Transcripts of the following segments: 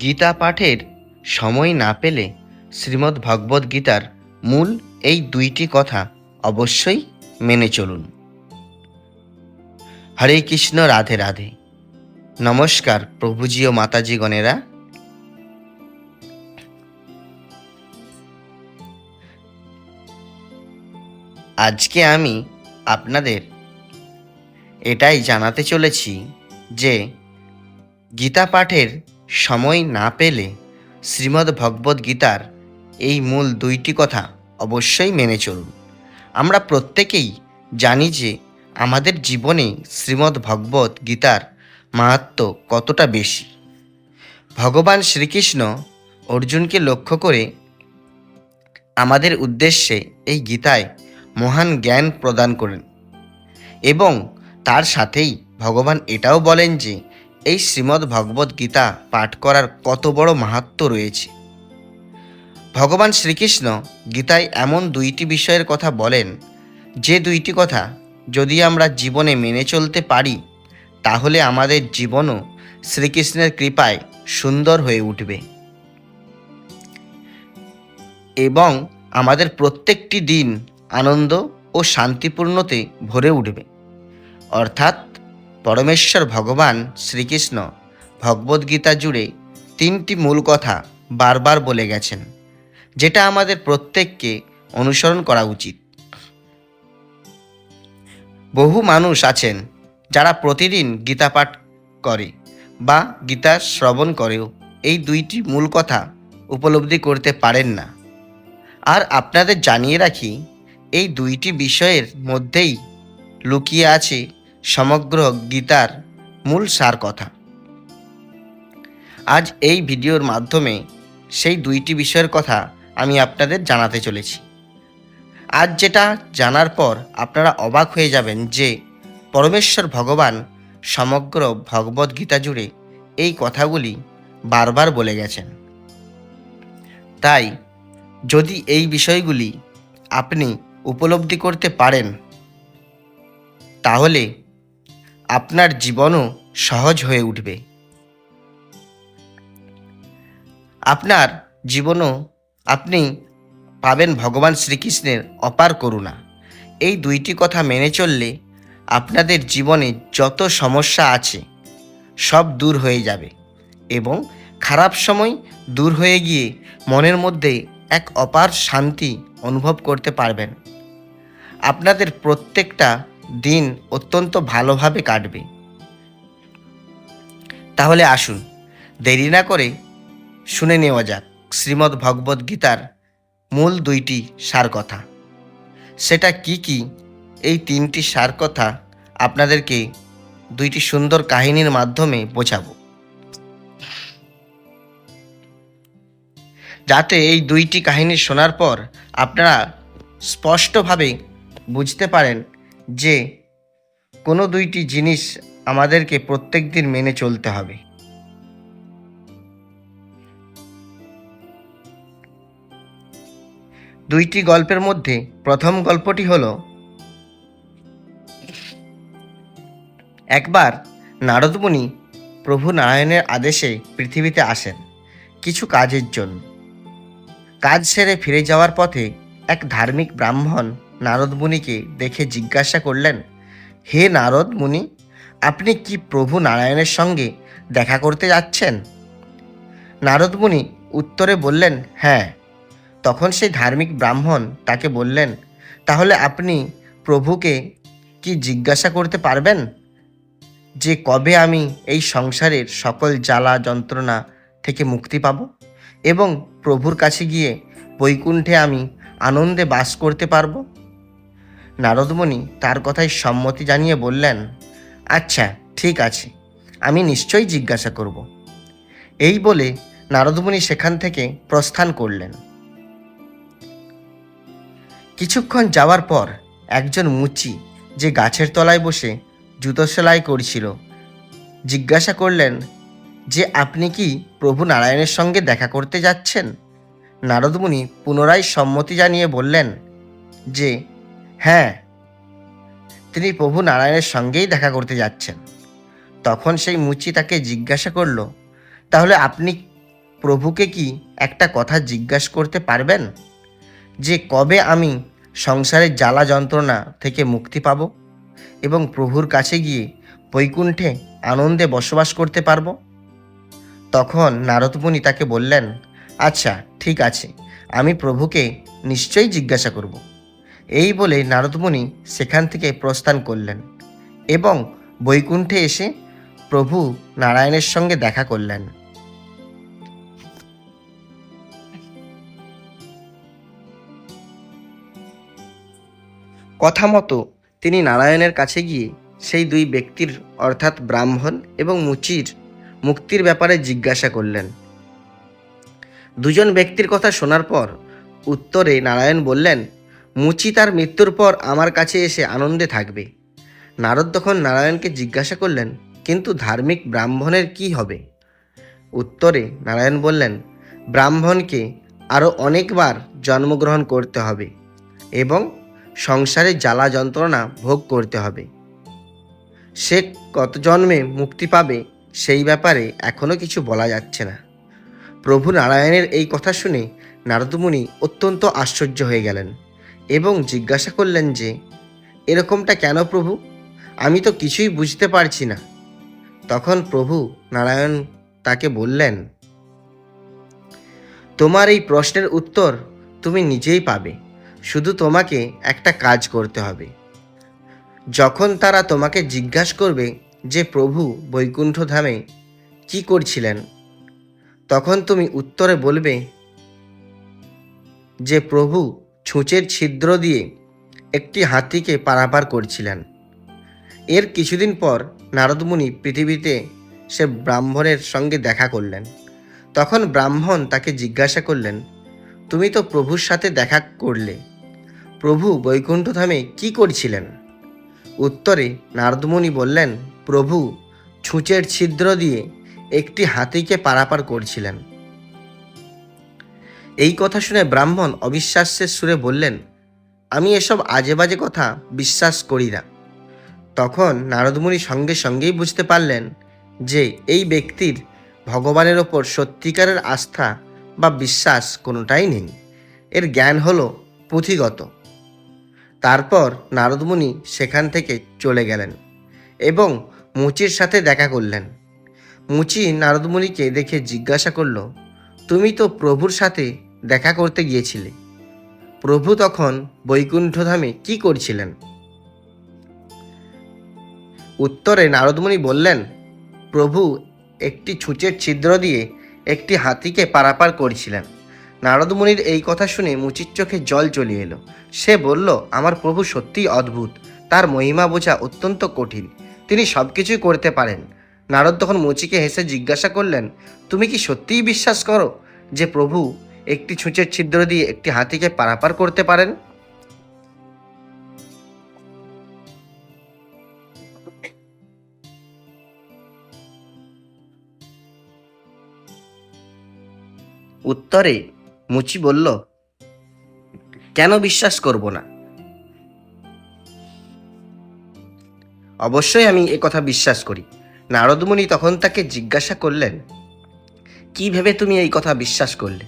গীতা পাঠের সময় না পেলে শ্রীমদ্ ভগবদ্ গীতার মূল এই দুইটি কথা অবশ্যই মেনে চলুন। হরে কৃষ্ণ, রাধে রাধে। নমস্কার প্রভুজি ও মাতাজি গণেরা। আজকে আমি আপনাদের এটাই জানাতে চলেছি যে গীতা পাঠের সময় না পেলে শ্রীমদ্ ভগবদ্ গীতার এই মূল দুইটি কথা অবশ্যই মেনে চলুন। আমরা প্রত্যেকেই জানি যে আমাদের জীবনে শ্রীমদ্ ভগবদ্ গীতার মাহাত্ম কতটা বেশি। ভগবান শ্রীকৃষ্ণ অর্জুনকে লক্ষ্য করে আমাদের উদ্দেশ্যে এই গীতায় মহান জ্ঞান প্রদান করেন এবং তার সাথেই ভগবান এটাও বলেন যে এই শ্রীমদ্ ভগবদ্ গীতা পাঠ করার কত বড় মাহাত্ম রয়েছে। ভগবান শ্রীকৃষ্ণ গীতায় এমন দুইটি বিষয়ের কথা বলেন, যে দুইটি কথা যদি আমরা জীবনে মেনে চলতে পারি, তাহলে আমাদের জীবনও শ্রীকৃষ্ণের কৃপায় সুন্দর হয়ে উঠবে। এবং আমাদের প্রত্যেকটি দিন আনন্দ ও শান্তিপূর্ণতে ভরে উঠবে। অর্থাৎ পরমেশ্বর ভগবান শ্রীকৃষ্ণ ভগবদ্গীতা জুড়ে তিনটি মূল কথা বারবার বলে গেছেন, যেটা আমাদের প্রত্যেককে অনুসরণ করা উচিত। বহু মানুষ আছেন যারা প্রতিদিন গীতা পাঠ করে বা গীতা শ্রবণ করেও এই দুইটি মূল কথা উপলব্ধি করতে পারেন না। আর আপনাদের জানিয়ে রাখি, এই দুইটি বিষয়ের মধ্যেই লুকিয়ে আছে সমগ্র গীতার মূল সার কথা। আজ এই ভিডিওর মাধ্যমে সেই দুইটি বিষয়ের কথা আমি আপনাদের জানাতে চলেছি। আজ যেটা জানার পর আপনারা অবাক হয়ে যাবেন যে পরমেশ্বর ভগবান সমগ্র ভগবদ গীতা জুড়ে এই কথাগুলি বারবার বলে গেছেন। তাই যদি এই বিষয়গুলি আপনি উপলব্ধি করতে পারেন, তাহলে আপনার জীবনও সহজ হয়ে উঠবে। আপনার জীবনও আপনি পাবেন ভগবান শ্রীকৃষ্ণের অপার করুণা। এই দুইটি কথা মেনে চললে আপনাদের জীবনে যত সমস্যা আছে সব দূর হয়ে যাবে এবং খারাপ সময় দূর হয়ে গিয়ে মনের মধ্যে এক অপার শান্তি অনুভব করতে পারবেন। আপনাদের প্রত্যেকটা দিন অত্যন্ত ভালোভাবে কাটবে। তাহলে আসুন, দেরি না করে শুনে নেওয়া যাক শ্রীমদ্ ভগবদ্ গীতার মূল দুইটি সার কথা সেটা কি কি? এই তিনটি সার কথা আপনাদেরকে দুইটি সুন্দর কাহিনীর মাধ্যমে বোঝাবো। যাতে এই দুইটি কাহিনী শোনার পর আপনারা স্পষ্টভাবে বুঝতে পারেন যে কোনো দুইটি জিনিস আমাদেরকে প্রত্যেক দিন মেনে চলতে হবে। দুইটি গল্পের মধ্যে প্রথম গল্পটি হল, একবার নারদমুনি প্রভু নারায়ণের আদেশে পৃথিবীতে আসেন কিছু কাজের জন্য। কাজ সেরে ফিরে যাওয়ার পথে এক ধার্মিক ব্রাহ্মণ নারদ মুনিকে দেখে জিজ্ঞাসা করলেন, হে নারদ মুনি আপনি কি প্রভু নারায়ণের সঙ্গে দেখা করতে যাচ্ছেন? নারদ মুনি উত্তরে বললেন হ্যাঁ। তখন সেই ধার্মিক ব্রাহ্মণ তাকে বললেন, তাহলে আপনি প্রভুকে কি জিজ্ঞাসা করতে পারবেন যে কবে আমি এই সংসারের সকল জ্বালা যন্ত্রণা থেকে মুক্তি পাব এবং প্রভুর কাছে গিয়ে বৈকুণ্ঠে আমি আনন্দে বাস করতে পারব? নারদমণি তার কথায় সম্মতি জানিয়ে বললেন আচ্ছা ঠিক আছে, আমি নিশ্চয়ই জিজ্ঞাসা করব। এই বলে নারদমণি সেখান থেকে প্রস্থান করলেন। কিছুক্ষণ যাওয়ার পর একজন মুচি যে গাছের তলায় বসে জুতো সেলাই করছিল, জিজ্ঞাসা করলেন, যে আপনি কি প্রভু নারায়ণের সঙ্গে দেখা করতে যাচ্ছেন? নারদমুনি পুনরায় সম্মতি জানিয়ে বললেন, যে হ্যাঁ। তিনি প্রভু নারায়ণের সঙ্গেই দেখা করতে যাচ্ছেন। তখন সেই মুচি তাকে জিজ্ঞাসা করল, তাহলে আপনি প্রভুকে কি একটা কথা জিজ্ঞাসা করতে পারবেন? যে কবে আমি সংসারের জ্বালা যন্ত্রণা থেকে মুক্তি পাব এবং প্রভুর কাছে গিয়ে বৈকুণ্ঠে আনন্দে বসবাস করতে পারব? তখন নারদমুনি তাকে বললেন আচ্ছা ঠিক আছে। আমি প্রভুকে নিশ্চয়ই জিজ্ঞাসা করব। এই বলে নারদমুনি সেখান থেকে প্রস্থান করলেন এবং বৈকুণ্ঠে এসে প্রভু নারায়ণের সঙ্গে দেখা করলেন। কথা মতো তিনি নারায়ণের কাছে গিয়ে সেই দুই ব্যক্তির অর্থাৎ ব্রাহ্মণ এবং মুচির মুক্তির ব্যাপারে জিজ্ঞাসা করলেন। দুজন ব্যক্তির কথা শোনার পর উত্তরে নারায়ণ বললেন মুচি তার মৃত্যুর পর আমার কাছে এসে আনন্দে থাকবে। নারদ তখন নারায়ণকে জিজ্ঞাসা করলেন, কিন্তু ধার্মিক ব্রাহ্মণের কি হবে? উত্তরে নারায়ণ বললেন, ব্রাহ্মণকে আরও অনেকবার জন্মগ্রহণ করতে হবে এবং সংসারে জ্বালা যন্ত্রণা ভোগ করতে হবে। সে কত জন্মে মুক্তি পাবে সেই ব্যাপারে এখনও কিছু বলা যাচ্ছে না। প্রভু নারায়ণের এই কথা শুনে নারদমুনি অত্যন্ত আশ্চর্য হয়ে গেলেন। এবং জিজ্ঞাসা করলেন যে, এরকমটা কেন প্রভু? আমি তো কিছুই বুঝতে পারছি না। তখন প্রভু নারায়ণ তাকে বললেন, তোমার এই প্রশ্নের উত্তর তুমি নিজেই পাবে। শুধু তোমাকে একটা কাজ করতে হবে। যখন তারা তোমাকে জিজ্ঞাসা করবে যে, প্রভু বৈকুণ্ঠ ধামে কি করছিলেন, তখন তুমি উত্তরে বলবে যে, প্রভু ছুঁচের ছিদ্র দিয়ে একটি হাতিকে পারাপার করছিলেন। এর কিছুদিন পর নারদমুনি পৃথিবীতে সে ব্রাহ্মণের সঙ্গে দেখা করলেন। তখন ব্রাহ্মণ তাকে জিজ্ঞাসা করলেন, তুমি তো প্রভুর সাথে দেখা করলে। প্রভু বৈকুণ্ঠ ধামে কি করছিলেন? উত্তরে নারদমুনি বললেন, প্রভু ছুঁচের ছিদ্র দিয়ে একটি হাতিকে পারাপার করছিলেন। এই কথা শুনে ব্রাহ্মণ অবিশ্বাসের সুরে বললেন, আমি এসব আজে বাজে কথা বিশ্বাস করি না। তখন নারদমুনি সঙ্গে সঙ্গেই বুঝতে পারলেন যে এই ব্যক্তির ভগবানের ওপর সত্যিকারের আস্থা বা বিশ্বাস কোনোটাই নেই। এর জ্ঞান হলো পুঁথিগত। তারপর নারদমুনি সেখান থেকে চলে গেলেন এবং মুচির সাথে দেখা করলেন। মুচি নারদমুনিকে দেখে জিজ্ঞাসা করল, তুমি তো প্রভুর সাথে দেখা করতে গিয়েছিলে। প্রভু তখন বৈকুণ্ঠধামে কি করছিলেন? উত্তরে নারদমণি বললেন, প্রভু, একটি ছুঁচের ছিদ্র দিয়ে একটি হাতিকে পারাপার করছিলেন নারদমণির এই কথা শুনে মুচির চোখে জল চলে এলো। সে বলল, আমার প্রভু সত্যিই অদ্ভুত। তার মহিমা বোঝা অত্যন্ত কঠিন। তিনি সব কিছুই করতে পারেন নারদ তখন মুচিকে হেসে জিজ্ঞাসা করলেন, তুমি কি সত্যিই বিশ্বাস করো যে প্রভু একটি ছুঁচের ছিদ্র দিয়ে একটি হাতিকে পারাপার করতে পারেন। উত্তরে মুচি বলল, কেন বিশ্বাস করব না? অবশ্যই আমি কথা বিশ্বাস করি। নারদমুনি তখন তাকে জিজ্ঞাসা করলেন, কি ভেবে তুমি এই কথা বিশ্বাস করলে?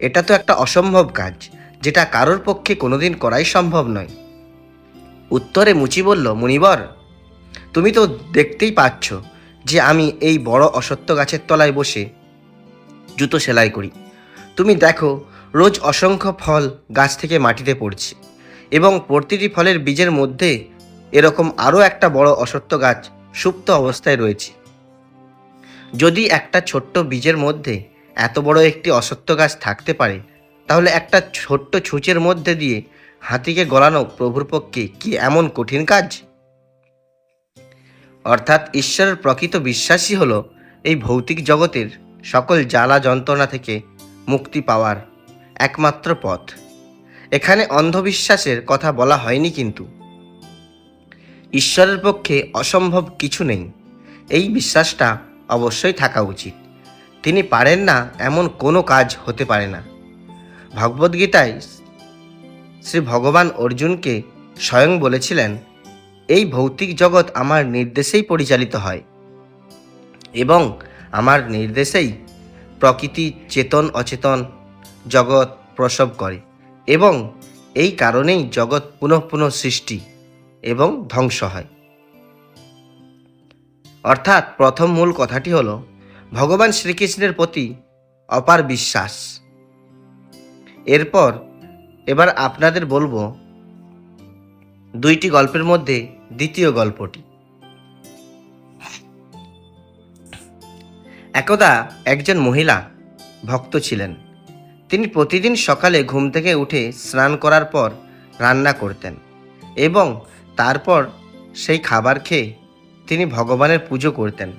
এটা তো একটা অসম্ভব কাজ, যেটা কারোর পক্ষে কোনোদিন করাই সম্ভব নয়। উত্তরে মুচি বলল, মুনিবর, তুমি তো দেখতেই পাচ্ছ যে আমি এই বড় অসত্য গাছের তলায় বসে জুতো সেলাই করি। তুমি দেখো, রোজ অসংখ্য ফল গাছ থেকে মাটিতে পড়ছে এবং প্রতিটি ফলের বীজের মধ্যে এরকম আরও একটা বড় অসত্য গাছ সুপ্ত অবস্থায় রয়েছে। যদি একটা ছোট্ট বীজের মধ্যে এত বড় একটি অসত্য গাছ থাকতে পারে? তাহলে একটা ছোট্ট ছুঁচের মধ্যে দিয়ে হাতিকে গলানো প্রভুর পক্ষে কি এমন কঠিন কাজ? অর্থাৎ ঈশ্বরের প্রকৃত বিশ্বাসই হলো এই ভৌতিক জগতের সকল জ্বালা যন্ত্রণা থেকে মুক্তি পাওয়ার একমাত্র পথ। এখানে অন্ধবিশ্বাসের কথা বলা হয়নি কিন্তু। ঈশ্বরের পক্ষে অসম্ভব কিছু নেই। এই বিশ্বাসটা অবশ্যই থাকা উচিত। তিনি পারেন না এমন কোনো কাজ হতে পারে না। ভগবদ্গীতায় শ্রী ভগবান অর্জুনকে স্বয়ং বলেছিলেন, এই ভৌতিক জগৎ আমার নির্দেশেই পরিচালিত হয় এবং আমার নির্দেশেই প্রকৃতি চেতন অচেতন জগৎ প্রসব করে এবং এই কারণেই জগৎ পুনঃ পুনঃ সৃষ্টি এবং ধ্বংস হয়। অর্থাৎ প্রথম মূল কথাটি হলো ভগবান শ্রীকৃষ্ণের প্রতি অপার বিশ্বাস। এরপর এবার আপনাদের বলব দুইটি গল্পের মধ্যে দ্বিতীয় গল্পটি। একদা একজন মহিলা ভক্ত ছিলেন। তিনি প্রতিদিন সকালে ঘুম থেকে উঠে স্নান করার পর রান্না করতেন এবং তারপর সেই খাবার খেয়ে তিনি ভগবানের পুজো করতেন।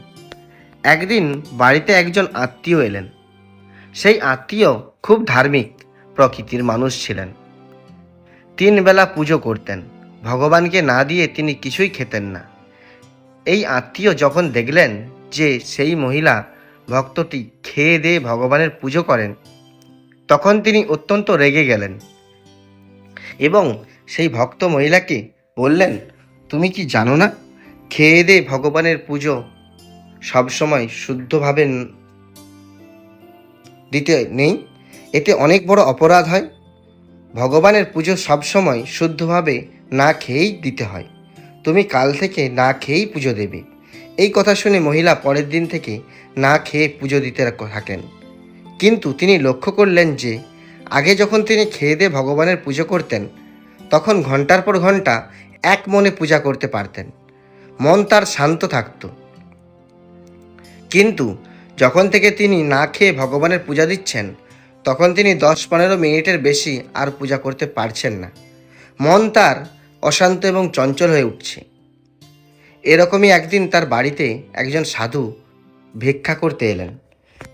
একদিন বাড়িতে একজন আত্মীয় এলেন। সেই আত্মীয় খুব ধার্মিক, প্রকৃতির মানুষ ছিলেন। তিন বেলা পুজো করতেন। ভগবানকে না দিয়ে তিনি কিছুই খেতেন না। এই আত্মীয় যখন দেখলেন যে সেই মহিলা ভক্তটি খেয়ে দিয়ে ভগবানের পুজো করেন, তখন তিনি অত্যন্ত রেগে গেলেন এবং সেই ভক্ত মহিলাকে বললেন, তুমি কি জানো না? খেয়ে দিয়ে ভগবানের পুজো সবসময় শুদ্ধভাবে দিতে নেই। এতে অনেক বড় অপরাধ হয়। ভগবানের পুজো সবসময় শুদ্ধভাবে না খেয়েই দিতে হয়। তুমি কাল থেকে না খেয়েই পুজো দেবে। এই কথা শুনে মহিলা পরের দিন থেকে না খেয়ে পুজো দিতে থাকেন। কিন্তু তিনি লক্ষ্য করলেন যে, আগে যখন তিনি খেয়ে দিয়ে ভগবানের পুজো করতেন, তখন ঘণ্টার পর ঘণ্টা এক মনে পূজা করতে পারতেন। মন তার শান্ত থাকত। কিন্তু যখন থেকে তিনি না খেয়ে ভগবানের পূজা দিচ্ছেন, তখন তিনি দশ পনেরো মিনিটের বেশি আর পূজা করতে পারছেন না। মন তার অশান্ত এবং চঞ্চল হয়ে উঠছে। এরকমই একদিন তার বাড়িতে একজন সাধু ভিক্ষা করতে এলেন।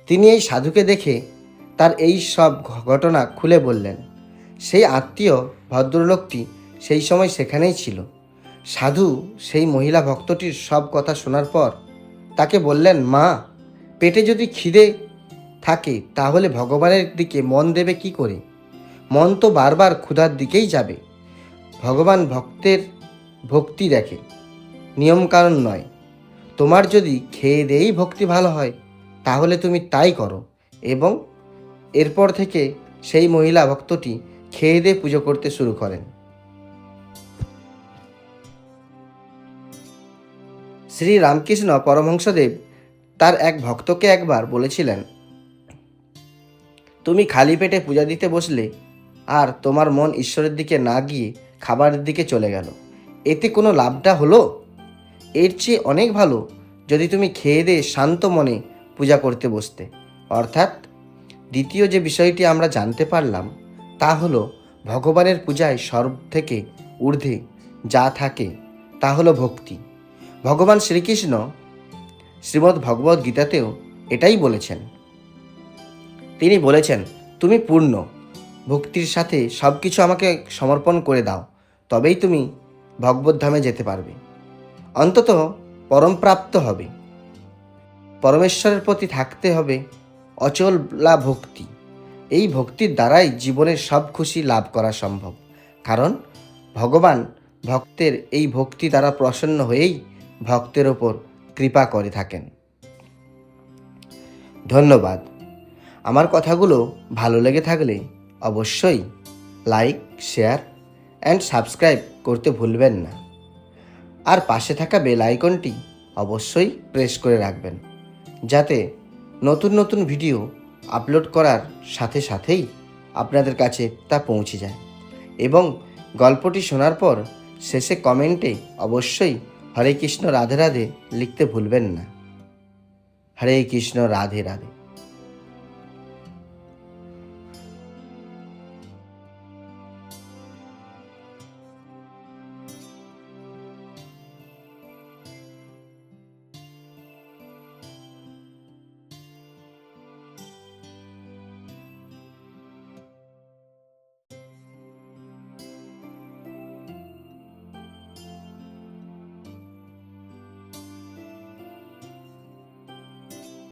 তিনি এই সাধুকে দেখে তার এই সব ঘটনা খুলে বললেন, সেই আত্মীয় ভদ্রলোকটি সেই সময় সেখানেই ছিল। সাধু সেই মহিলা ভক্তটির সব কথা শোনার পর তাকে বললেন, মা, পেটে যদি খিদে থাকে, তাহলে ভগবানের দিকে মন দেবে কি করে? মন তো বারবার ক্ষুধার দিকেই যাবে। ভগবান ভক্তের ভক্তি দেখে। নিয়মকানুন নয়। তোমার যদি খেয়ে দেই ভক্তি ভালো হয়, তাহলে তুমি তাই করো। এবং এরপর থেকে সেই মহিলা ভক্তটি খেয়ে দিয়ে পুজো করতে শুরু করেন। শ্রী রামকৃষ্ণ পরমহংসদেব তার এক ভক্তকে একবার বলেছিলেন, তুমি খালি পেটে পূজা দিতে বসলে আর তোমার মন ঈশ্বরের দিকে না গিয়ে খাবারের দিকে চলে গেল। এতে কোনো লাভটা হলো? এর চেয়ে অনেক ভালো যদি তুমি খেয়ে দিয়ে শান্ত মনে পূজা করতে বসতে। অর্থাৎ দ্বিতীয় যে বিষয়টি আমরা জানতে পারলাম তা হলো ভগবানের পূজায় সর্ব থেকে ঊর্ধ্বে যা থাকে তা হলো ভক্তি। ভগবান শ্রীকৃষ্ণ শ্রীমদ্ ভগবদ্ গীতাতেও এটাই বলেছেন। তিনি বলেছেন, তুমি পূর্ণ, ভক্তির সাথে সব কিছু আমাকে সমর্পণ করে দাও, তবেই তুমি ভগবদ্ধামে যেতে পারবে। অন্তত পরমপ্রাপ্ত হবে। পরমেশ্বরের প্রতি থাকতে হবে অচলা ভক্তি। এই ভক্তির দ্বারাই জীবনের সব খুশি লাভ করা সম্ভব। কারণ ভগবান ভক্তের এই ভক্তি দ্বারা প্রসন্ন হয়েই ভক্তের ওপর কৃপা করে থাকেন। ধন্যবাদ। আমার কথাগুলো ভালো লেগে থাকলে অবশ্যই লাইক, শেয়ার অ্যান্ড সাবস্ক্রাইব করতে ভুলবেন না। আর পাশে থাকা বেল আইকনটি অবশ্যই প্রেস করে রাখবেন, যাতে নতুন নতুন ভিডিও আপলোড করার সাথে সাথেই আপনাদের কাছে তা পৌঁছে যায়। এবং গল্পটি শোনার পর শেষে কমেন্টে অবশ্যই হরে কৃষ্ণ রাধে রাধে লিখতে ভুলবেন না। হরে কৃষ্ণ রাধে রাধে।